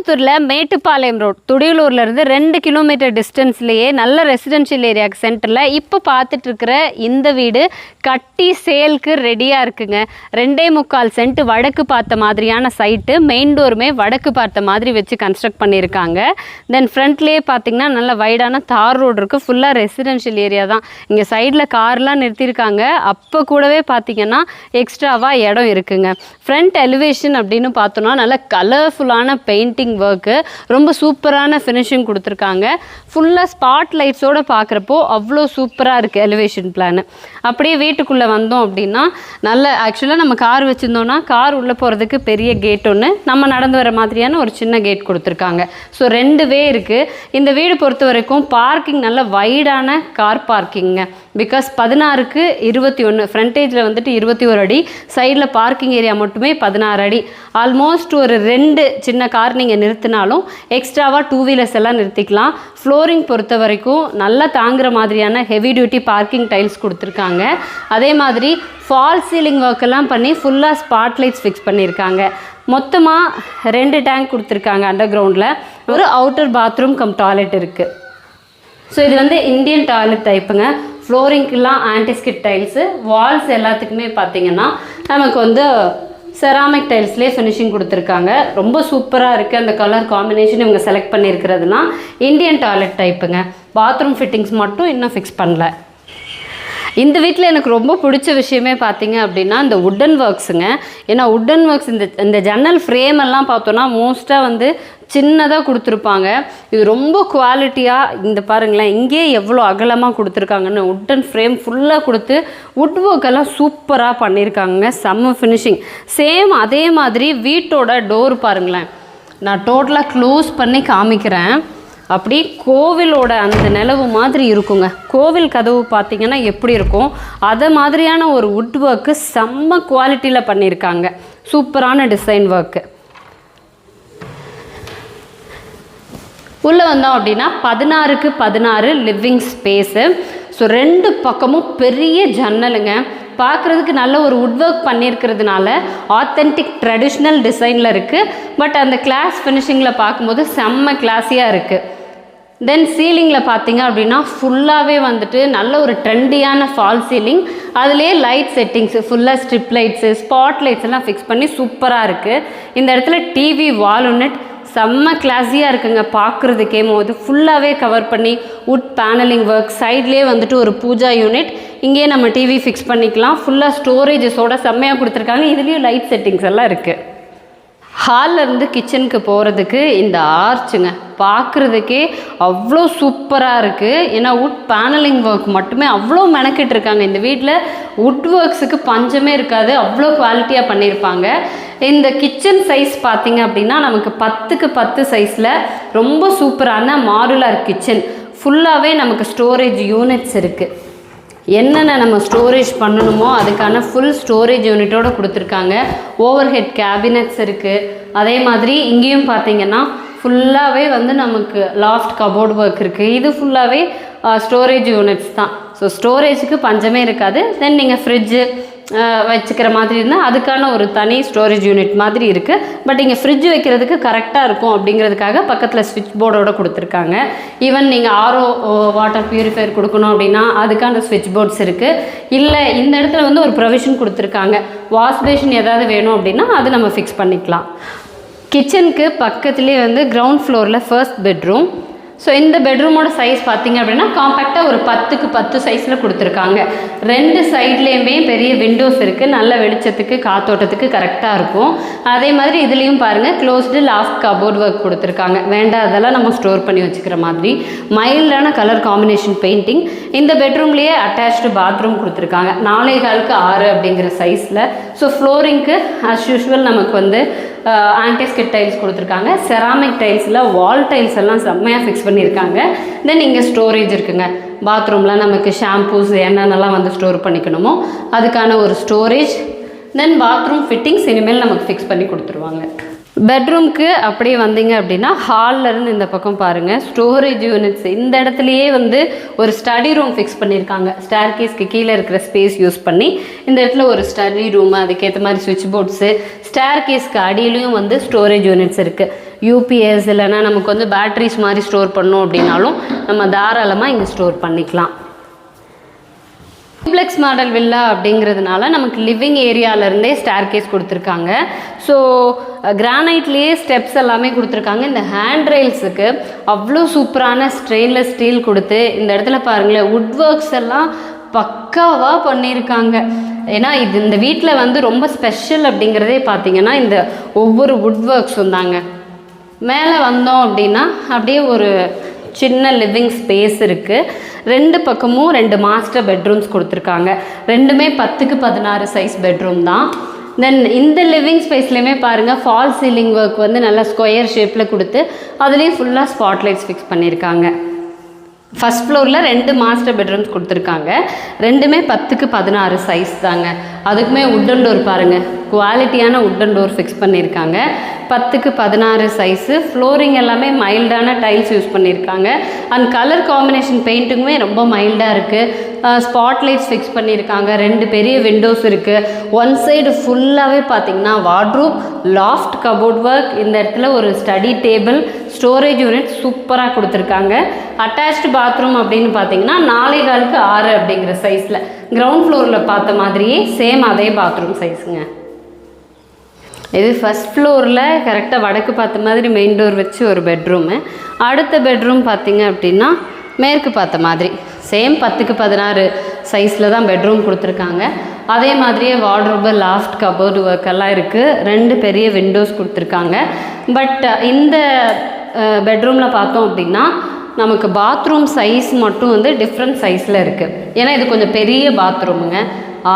கோயம்புத்தூரில் மேட்டுப்பாளையம் ரோட் துடியலூர்லேருந்து ரெண்டு கிலோமீட்டர் டிஸ்டன்ஸ்லேயே நல்ல ரெசிடென்ஷியல் ஏரியாக்கு சென்டரில் இப்போ பார்த்துட்டு இருக்கிற இந்த வீடு கட்டி சேல்க்கு ரெடியாக இருக்குங்க. ரெண்டே முக்கால் சென்ட் வடக்கு பார்த்த மாதிரியான சைட்டு மெயின் டோருமே வடக்கு பார்த்த மாதிரி வச்சு கன்ஸ்ட்ரக்ட் பண்ணியிருக்காங்க. தென் ஃப்ரண்ட்லேயே பார்த்தீங்கன்னா நல்ல வைடான தார் ரோடு இருக்குது ஃபுல்லாக ரெசிடென்ஷியல் ஏரியா தான். இங்கே சைடில் கார்லாம் நிறுத்தியிருக்காங்க. அப்போ கூடவே பார்த்தீங்கன்னா எக்ஸ்ட்ராவாக இடம் இருக்குங்க. ஃப்ரண்ட் எலிவேஷன் அப்படின்னு பார்த்தோன்னா நல்ல கலர்ஃபுல்லான பெயிண்டிங் ஒர்க்கு ரொம்ப சூப்பரான ஃபினிஷிங் கொடுத்துருக்காங்க. ஃபுல்லாக ஸ்பாட் லைட்ஸோடு பார்க்குறப்போ அவ்வளோ சூப்பராக இருக்குது எலிவேஷன் பிளான் அப்படியே வீட்டுக்குள்ளே வந்தோம் அப்படின்னா நல்ல ஆக்சுவலாக நம்ம கார் வச்சுருந்தோம்னா கார் உள்ளே போகிறதுக்கு பெரிய கேட் ஒன்று நம்ம நடந்து வர மாதிரியான ஒரு சின்ன கேட் கொடுத்துருக்காங்க. ஸோ ரெண்டு வே இருக்குது இந்த வீடு பொறுத்த வரைக்கும் பார்க்கிங் நல்ல வைடான கார் பார்க்கிங்க பிகாஸ் பதினாறுக்கு இருபத்தி ஒன்று ஃப்ரண்டேஜில் வந்துட்டு இருபத்தி ஒரு அடி சைடில் பார்க்கிங் ஏரியா மட்டுமே பதினாறு அடி. ஆல்மோஸ்ட் ஒரு ரெண்டு சின்ன கார் நீங்கள் நிறுத்தினாலும் எக்ஸ்ட்ராவாக டூ வீலர்ஸ் எல்லாம் நிறுத்திக்கலாம். ஃப்ளோரிங் பொறுத்த வரைக்கும் நல்லா தாங்குற மாதிரியான ஹெவி டியூட்டி பார்க்கிங் டைல்ஸ் கொடுத்துருக்காங்க. அதே மாதிரி ஃபால் சீலிங் ஒர்க் எல்லாம் பண்ணி ஃபுல்லாக ஸ்பாட் லைட்ஸ் ஃபிக்ஸ் பண்ணியிருக்காங்க. மொத்தமாக ரெண்டு டேங்க் கொடுத்துருக்காங்க அண்டர் கிரவுண்டில் ஒரு அவுட்டர் பாத்ரூம் கம் டாய்லெட் இருக்குது ஸோ இது வந்து இந்தியன் டாய்லெட் டைப்புங்க ஃப்ளோரிங்க்கெலாம் ஆன்டிஸ்கிட் டைல்ஸு வால்ஸ் எல்லாத்துக்குமே பார்த்தீங்கன்னா நமக்கு வந்து செராமிக் டைல்ஸ்லேயே ஃபினிஷிங் கொடுத்துருக்காங்க. ரொம்ப சூப்பராக இருக்குது அந்த கலர் காம்பினேஷன் இவங்க செலக்ட் பண்ணியிருக்கிறதுலாம் இந்தியன் டாய்லெட் டைப்புங்க பாத்ரூம் ஃபிட்டிங்ஸ் மட்டும் இன்னும் ஃபிக்ஸ் பண்ணல. இந்த வீட்டில் எனக்கு ரொம்ப பிடிச்ச விஷயமே பார்த்தீங்க அப்படின்னா இந்த உட்டன் ஒர்க்ஸுங்க ஏன்னா உட்டன் ஒர்க்ஸ் இந்த இந்த ஜன்னல் ஃப்ரேம் எல்லாம் பார்த்தோன்னா மோஸ்ட்டாக வந்து சின்னதாக கொடுத்துருப்பாங்க. இது ரொம்ப குவாலிட்டியாக இந்த பாருங்களேன் இங்கேயே எவ்வளோ அகலமாக கொடுத்துருக்காங்கன்னு உட்டன் ஃப்ரேம் ஃபுல்லாக கொடுத்து உட் ஒர்க் எல்லாம் சூப்பராக பண்ணியிருக்காங்க செம்ம ஃபினிஷிங் சேம் அதே மாதிரி வீட்டோட டோர் பாருங்களேன். நான் டோட்டலாக க்ளோஸ் பண்ணி காமிக்கிறேன். அப்படி கோவிலோட அந்த நிலவு மாதிரி இருக்குங்க. கோவில் கதவு பார்த்தீங்கன்னா எப்படி இருக்கும்? அதை மாதிரியான ஒரு உட் ஒர்க்கு செம்ம குவாலிட்டியில் பண்ணியிருக்காங்க. சூப்பரான டிசைன் ஒர்க்கு உள்ளே வந்தோம் அப்படின்னா பதினாறுக்கு பதினாறு லிவிங் ஸ்பேஸு ஸோ ரெண்டு பக்கமும் பெரிய ஜன்னலுங்க. பார்க்குறதுக்கு நல்ல ஒரு உட் ஒர்க் பண்ணியிருக்கிறதுனால ஆத்தென்டிக் ட்ரெடிஷ்னல் டிசைனில் இருக்குது பட் அந்த கிளாஸ் ஃபினிஷிங்கில் பார்க்கும்போது செம்ம கிளாஸியாக இருக்குது தென் சீலிங்கில் பார்த்தீங்க அப்படின்னா ஃபுல்லாகவே வந்துட்டு நல்ல ஒரு ட்ரெண்டியான ஃபால் சீலிங் அதுலேயே லைட் செட்டிங்ஸு ஃபுல்லாக ஸ்ட்ரிப் லைட்ஸு ஸ்பாட் லைட்ஸ் எல்லாம் ஃபிக்ஸ் பண்ணி சூப்பராக இருக்குது இந்த இடத்துல டிவி வால் செம்ம கிளாஸியாக இருக்குங்க. பார்க்குறதுக்கே போது ஃபுல்லாகவே கவர் பண்ணி உட் பேனலிங் ஒர்க் சைட்லேயே வந்துட்டு ஒரு பூஜா யூனிட் இங்கேயே நம்ம டிவி ஃபிக்ஸ் பண்ணிக்கலாம். ஃபுல்லாக ஸ்டோரேஜஸோட செம்மையாக கொடுத்துருக்காங்க. இதுலேயும் லைட் செட்டிங்ஸ் எல்லாம் இருக்குது ஹால்லேருந்து கிச்சனுக்கு போகிறதுக்கு இந்த ஆர்ச்சுங்க. பார்க்குறதுக்கே அவ்வளோ சூப்பராக இருக்குது ஏன்னா உட் பேனலிங் ஒர்க் மட்டுமே அவ்வளோ மெனக்கிட்டு இருக்காங்க. இந்த வீட்டில் உட் ஒர்க்ஸுக்கு பஞ்சமே இருக்காது. அவ்வளோ குவாலிட்டியாக பண்ணியிருப்பாங்க. இந்த கிச்சன் சைஸ் பார்த்திங்க அப்படின்னா நமக்கு பத்துக்கு பத்து சைஸில் ரொம்ப சூப்பரான மாடுலர் கிச்சன் ஃபுல்லாகவே நமக்கு ஸ்டோரேஜ் யூனிட்ஸ் இருக்குது என்னென்ன நம்ம ஸ்டோரேஜ் பண்ணணுமோ அதுக்கான ஃபுல் ஸ்டோரேஜ் யூனிட்டோடு கொடுத்துருக்காங்க. ஓவர் ஹெட் கேபினட்ஸ் இருக்குது அதே மாதிரி இங்கேயும் பார்த்தீங்கன்னா ஃபுல்லாகவே வந்து நமக்கு லாஃப்ட் கபோர்ட் ஒர்க் இருக்குது இது ஃபுல்லாகவே ஸ்டோரேஜ் யூனிட்ஸ் தான். ஸோ ஸ்டோரேஜுக்கு பஞ்சமே இருக்காது. தென் நீங்கள் ஃப்ரிட்ஜு வச்சுக்கிற மாதிரி இருந்தால் அதுக்கான ஒரு தனி ஸ்டோரேஜ் யூனிட் மாதிரி இருக்குது பட் இங்கே ஃப்ரிட்ஜ் வைக்கிறதுக்கு கரெக்டாக இருக்கும் அப்படிங்கிறதுக்காக பக்கத்தில் ஸ்விட்ச் போர்டோட கொடுத்துருக்காங்க. ஈவன் நீங்கள் ஆரோ வாட்டர் ப்யூரிஃபையர் கொடுக்கணும் அப்படின்னா அதுக்கான ஸ்விட்ச் போர்ட்ஸ் இருக்குது இல்லை இந்த இடத்துல வந்து ஒரு ப்ரொவிஷன் கொடுத்துருக்காங்க. வாஷ் பேஷன் ஏதாவது வேணும் அப்படின்னா அது நம்ம ஃபிக்ஸ் பண்ணிக்கலாம். கிச்சனுக்கு பக்கத்துலேயே வந்து கிரவுண்ட் ஃப்ளோரில் ஃபர்ஸ்ட் பெட்ரூம் ஸோ இந்த பெட்ரூமோட சைஸ் பார்த்தீங்க அப்படின்னா காம்பேக்டாக ஒரு பத்துக்கு பத்து சைஸில் கொடுத்துருக்காங்க. ரெண்டு சைட்லேயுமே பெரிய விண்டோஸ் இருக்குது நல்ல வெளிச்சத்துக்கு காத்தோட்டத்துக்கு கரெக்டாக இருக்கும். அதே மாதிரி இதுலேயும் பாருங்கள் க்ளோஸ்டு லாஃப்ட் கபோர்ட் ஒர்க் கொடுத்துருக்காங்க. வேண்டாதெல்லாம் நம்ம ஸ்டோர் பண்ணி வச்சுக்கிற மாதிரி. மைல்டான கலர் காம்பினேஷன் பெயிண்டிங் இந்த பெட்ரூம்லேயே அட்டாச்டு பாத்ரூம் கொடுத்துருக்காங்க. நாலே காலுக்கு ஆறு அப்படிங்கிற சைஸில் ஸோ ஃப்ளோரிங்க்கு ஆஸ் யூஷுவல் நமக்கு வந்து ஆன்டிஸ்கிட் டைல்ஸ் கொடுத்துருக்காங்க. செராமிக் டைல்ஸில் வால் டைல்ஸ் எல்லாம் செம்மையாக ஃபிக்ஸ் பண்ணியிருக்காங்க. தென் இங்கே ஸ்டோரேஜ் இருக்குங்க. பாத்ரூமில் நமக்கு ஷாம்பூஸ் என்னென்னலாம் வந்து ஸ்டோர் பண்ணிக்கணுமோ அதுக்கான ஒரு ஸ்டோரேஜ் தென் பாத்ரூம் ஃபிட்டிங்ஸ் இனிமேல் நமக்கு ஃபிக்ஸ் பண்ணி கொடுத்துருவாங்க. பெட்ரூம்க்கு அப்படியே வந்தீங்க அப்படின்னா ஹால்லருந்து இந்த பக்கம் பாருங்கள் ஸ்டோரேஜ் யூனிட்ஸ் இந்த இடத்துலையே வந்து ஒரு ஸ்டடி ரூம் ஃபிக்ஸ் பண்ணியிருக்காங்க ஸ்டார்கேஸ்க்கு கீழே இருக்கிற ஸ்பேஸ் யூஸ் பண்ணி இந்த இடத்துல ஒரு ஸ்டடி ரூம் அதுக்கேற்ற மாதிரி சுவிட்ச் போர்ட்ஸு ஸ்டார்கேஸ்க்கு அடியிலையும் வந்து ஸ்டோரேஜ் யூனிட்ஸ் இருக்குது யூபிஎஸ் இல்லைனா நமக்கு வந்து பேட்டரிஸ் மாதிரி ஸ்டோர் பண்ணோம் அப்படின்னாலும் நம்ம தாராளமாக இங்கே ஸ்டோர் பண்ணிக்கலாம். டூப்ளெக்ஸ் மாடல் வில்லா அப்படிங்கிறதுனால நமக்கு லிவிங் ஏரியாவிலேருந்தே ஸ்டேர் கேஸ் கொடுத்துருக்காங்க. ஸோ கிரானைட்லேயே ஸ்டெப்ஸ் எல்லாமே கொடுத்துருக்காங்க. இந்த ஹேண்ட் ரெயில்ஸுக்கு அவ்வளோ சூப்பரான ஸ்ட்ரெயின்லெஸ் ஸ்டீல் கொடுத்து இந்த இடத்துல பாருங்களேன் உட் ஒர்க்ஸ் எல்லாம் பக்காவாக பண்ணியிருக்காங்க. ஏன்னா இது இந்த வீட்டில் வந்து ரொம்ப ஸ்பெஷல் அப்படிங்கிறதே பார்த்தீங்கன்னா இந்த ஒவ்வொரு உட் ஒர்க்ஸும் தாங்க. மேலே வந்தோம் அப்படின்னா அப்படியே ஒரு சின்ன லிவிங் ஸ்பேஸ் இருக்குது ரெண்டு பக்கமும் ரெண்டு மாஸ்டர் பெட்ரூம்ஸ் கொடுத்துருக்காங்க. ரெண்டுமே பத்துக்கு பதினாறு சைஸ் பெட்ரூம் தான். தென் இந்த லிவிங் ஸ்பேஸ்லேயுமே பாருங்கள் ஃபால் சீலிங் ஒர்க் வந்து நல்லா ஸ்கொயர் ஷேப்பில் கொடுத்து அதுலேயும் ஃபுல்லாக ஸ்பாட்லைட்ஸ் ஃபிக்ஸ் பண்ணியிருக்காங்க ஃபஸ்ட் ஃப்ளோரில் ரெண்டு மாஸ்டர் பெட்ரூம்ஸ் கொடுத்துருக்காங்க. ரெண்டுமே பத்துக்கு பதினாறு சைஸ் தாங்க. அதுக்குமே உட்டன் டோர் பாருங்கள் குவாலிட்டியான உட்டன் டோர் ஃபிக்ஸ் பண்ணியிருக்காங்க. பத்துக்கு பதினாறு சைஸு ஃப்ளோரிங் எல்லாமே மைல்டான டைல்ஸ் யூஸ் பண்ணியிருக்காங்க. அண்ட் கலர் காம்பினேஷன் பெயிண்ட்டுமே ரொம்ப மைல்டாக இருக்குது ஸ்பாட் லைட்ஸ் ஃபிக்ஸ் பண்ணியிருக்காங்க. ரெண்டு பெரிய விண்டோஸ் இருக்குது ஒன் சைடு ஃபுல்லாகவே பார்த்தீங்கன்னா வார்ட்ரூப் லாஃப்ட் கபோர்ட் ஒர்க் இந்த இடத்துல ஒரு ஸ்டடி டேபிள் ஸ்டோரேஜ் யூனிட் சூப்பராக கொடுத்துருக்காங்க. அட்டாச்டு பாத்ரூம் அப்படின்னு பார்த்தீங்கன்னா நாலே காலுக்கு ஆறு அப்படிங்கிற சைஸில் கிரவுண்ட் ஃப்ளோரில் பார்த்த மாதிரியே சேம் அதே பாத்ரூம் சைஸுங்க இது ஃபஸ்ட் ஃப்ளோரில் கரெக்டாக வடக்கு பார்த்த மாதிரி மெயின் டோர் வச்சு ஒரு பெட்ரூமு அடுத்த பெட்ரூம் பார்த்தீங்க அப்படின்னா மேற்கு பார்த்த மாதிரி. சேம் பத்துக்கு பதினாறு சைஸில் தான் பெட்ரூம் கொடுத்துருக்காங்க. அதே மாதிரியே வார்ட்ரோபு லாஃப்ட் கபோர்டு ஒர்க் எல்லாம் இருக்குது ரெண்டு பெரிய விண்டோஸ் கொடுத்துருக்காங்க. பட் இந்த பெட்ரூமில் பார்த்தோம் அப்படின்னா நமக்கு பாத்ரூம் சைஸ் மட்டும் வந்து டிஃப்ரெண்ட் சைஸில் இருக்குது ஏன்னா இது கொஞ்சம் பெரிய பாத்ரூமுங்க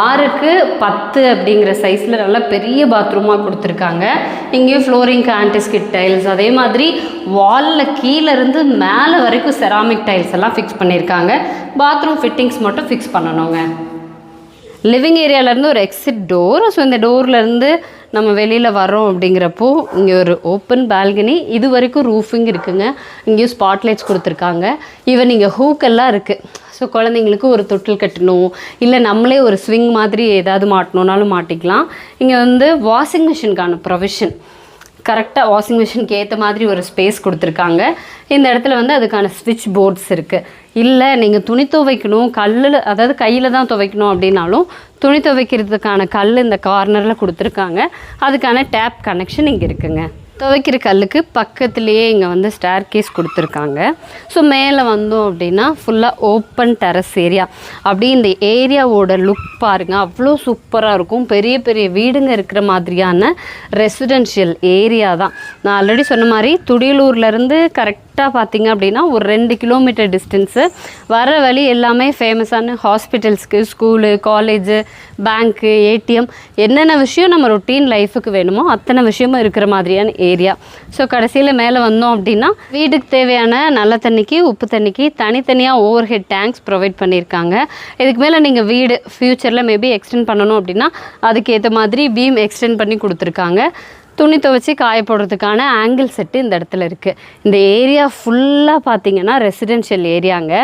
ஆறுக்கு பத்து அப்படிங்கிற சைஸில் நல்ல பெரிய பாத்ரூமாக கொடுத்துருக்காங்க. இங்கேயும் ஃப்ளோரிங்க்கு ஆன்டிஸ்கிட் டைல்ஸ் அதே மாதிரி வாலில் கீழேருந்து மேலே வரைக்கும் செராமிக் டைல்ஸ் எல்லாம் ஃபிக்ஸ் பண்ணியிருக்காங்க. பாத்ரூம் ஃபிட்டிங்ஸ் மட்டும் ஃபிக்ஸ் பண்ணணுங்க. லிவிங் ஏரியாவிலேருந்து ஒரு எக்ஸிட் டோர் ஸோ இந்த டோர்லேருந்து நம்ம வெளியில் வரோம் அப்படிங்கிறப்போ இங்கே ஒரு ஓப்பன் பால்கனி இது வரைக்கும் ரூஃபிங் இருக்குங்க. இங்கேயும் ஸ்பாட்லைட்ஸ் கொடுத்துருக்காங்க. ஈவன் இங்கே ஹூக்கெல்லாம் இருக்குது ஸோ குழந்தைங்களுக்கு ஒரு தொட்டில் கட்டணும். இல்லை நம்மளே ஒரு ஸ்விங் மாதிரி ஏதாவது மாட்டணுன்னாலும் மாட்டிக்கலாம். இங்கே வந்து வாஷிங் மிஷினுக்கான ப்ரொவிஷன் கரெக்டாக வாஷிங் மிஷினுக்கு ஏற்ற மாதிரி ஒரு ஸ்பேஸ் கொடுத்துருக்காங்க. இந்த இடத்துல வந்து அதுக்கான ஸ்விட்ச் போர்ட்ஸ் இருக்குது இல்லை நீங்கள் துணி துவைக்கணும் கல்லில் அதாவது கையில் தான் துவைக்கணும் அப்படின்னாலும் துணி துவைக்கிறதுக்கான கல் இந்த கார்னரில் கொடுத்துருக்காங்க. அதுக்கான டேப் கனெக்ஷன் இங்கே இருக்குங்க. துவைக்கிற கல்லுக்கு பக்கத்துலேயே இங்கே வந்து ஸ்டேர் கேஸ் கொடுத்துருக்காங்க. ஸோ மேலே வந்தோம் அப்படின்னா ஃபுல்லாக ஓப்பன் டெரஸ் ஏரியா அப்படி இந்த ஏரியாவோட லுக் பாருங்கள் அவ்வளோ சூப்பராக இருக்கும். பெரிய பெரிய வீடுங்க இருக்கிற மாதிரியான ரெசிடென்ஷியல் ஏரியா தான். நான் ஆல்ரெடி சொன்ன மாதிரி துடியலூர்லேருந்து கரெக்டாக பார்த்தீங்க அப்படின்னா ஒரு ரெண்டு கிலோமீட்டர் டிஸ்டன்ஸு. வர வழி எல்லாமே ஃபேமஸான ஹாஸ்பிட்டல்ஸ்க்கு ஸ்கூலு காலேஜு பேங்க்கு ஏடிஎம். என்னென்ன விஷயம் நம்ம ரொட்டீன் லைஃபுக்கு வேணுமோ அத்தனை விஷயமும் இருக்கிற மாதிரியான ஏரியா ஸோ கடைசியில் மேலே வந்தோம் அப்படின்னா வீட்டுக்கு தேவையான நல்ல தண்ணிக்கு உப்பு தண்ணிக்கு தனித்தனியாக ஓவர் ஹெட் டேங்க்ஸ் ப்ரொவைட் பண்ணியிருக்காங்க. இதுக்கு மேலே நீங்கள் வீடு ஃப்யூச்சரில் மேபி எக்ஸ்டெண்ட் பண்ணணும் அப்படின்னா அதுக்கேற்ற மாதிரி பீம் எக்ஸ்டெண்ட் பண்ணி கொடுத்துருக்காங்க. துணி துவைச்சி காய போடுறதுக்கான ஆங்கிள் செட்டு இந்த இடத்துல இருக்குது இந்த ஏரியா ஃபுல்லாக பார்த்திங்கன்னா ரெசிடென்ஷியல் ஏரியாங்க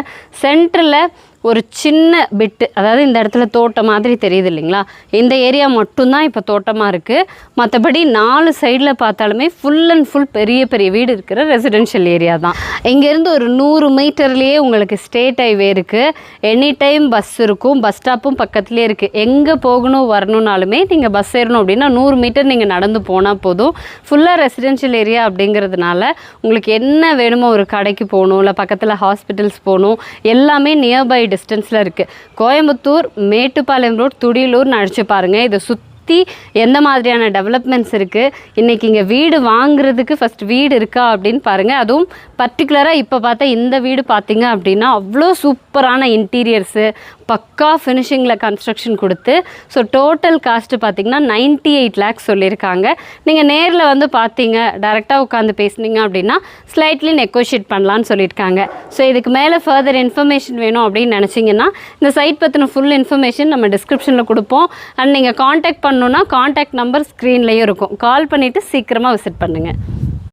சென்டரில் ஒரு சின்ன பிட்டு அதாவது இந்த இடத்துல தோட்டம் மாதிரி தெரியுது இல்லைங்களா? இந்த ஏரியா மட்டும்தான் இப்போ தோட்டமாக இருக்குது மற்றபடி நாலு சைடில் பார்த்தாலுமே ஃபுல் அண்ட் ஃபுல் பெரிய பெரிய வீடு இருக்கிற ரெசிடென்ஷியல் ஏரியா தான். இங்கேருந்து ஒரு நூறு மீட்டர்லேயே உங்களுக்கு ஸ்டேட் ஹைவே இருக்குது எனி டைம் பஸ் இருக்கும் பஸ் ஸ்டாப்பும் பக்கத்துலேயே இருக்குது எங்கே போகணும் வரணுன்னாலுமே நீங்கள் பஸ் ஏறணும் அப்படின்னா நூறு மீட்டர் நீங்கள் நடந்து போனால் போதும். ஃபுல்லாக ரெசிடென்ஷியல் ஏரியா அப்படிங்கிறதுனால உங்களுக்கு என்ன வேணுமோ ஒரு கடைக்கு போகணும் இல்லை பக்கத்தில் ஹாஸ்பிட்டல்ஸ் போகணும் எல்லாமே நியர்பை டிஸ்டன்ஸில் இருக்குது கோயம்புத்தூர் மேட்டுப்பாளையம் ரோட் துடியலூர் அடிச்சு பாருங்கள் இதை சுற்றி எந்த மாதிரியான டெவலப்மெண்ட்ஸ் இருக்குது இன்றைக்கி இங்கே வீடு வாங்குறதுக்கு ஃபஸ்ட் வீடு இருக்கா அப்படின்னு பாருங்கள் அதுவும் பர்டிகுலராக இப்போ பார்த்தா இந்த வீடு பார்த்தீங்க அப்படின்னா அவ்வளோ சூப்பரான இன்டீரியர்ஸு பக்கா ஃபினிஷிங்கில் கன்ஸ்ட்ரக்ஷன் கொடுத்து ஸோ டோட்டல் காஸ்ட்டு பார்த்தீங்கன்னா நைன்ட்டி எயிட் லேக்ஸ் சொல்லியிருக்காங்க. நீங்கள் நேரில் வந்து பார்த்தீங்க டேரெக்டாக உட்காந்து பேசுனீங்க அப்படின்னா ஸ்லைட்லி நெகோஷியேட் பண்ணலான்னு சொல்லியிருக்காங்க. ஸோ இதுக்கு மேலே ஃபர்தர் இன்ஃபர்மேஷன் வேணும் அப்படின்னு நினச்சிங்கன்னா இந்த சைட் பற்றின ஃபுல் இன்ஃபர்மேஷன் நம்ம டிஸ்கிரிப்ஷனில் கொடுப்போம். அண்ட் நீங்கள் காண்டாக்ட் பண்ணணுன்னா காண்டாக்ட் நம்பர் ஸ்க்ரீன்லேயும் இருக்கும். கால் பண்ணிவிட்டு சீக்கிரமாக விசிட் பண்ணுங்கள்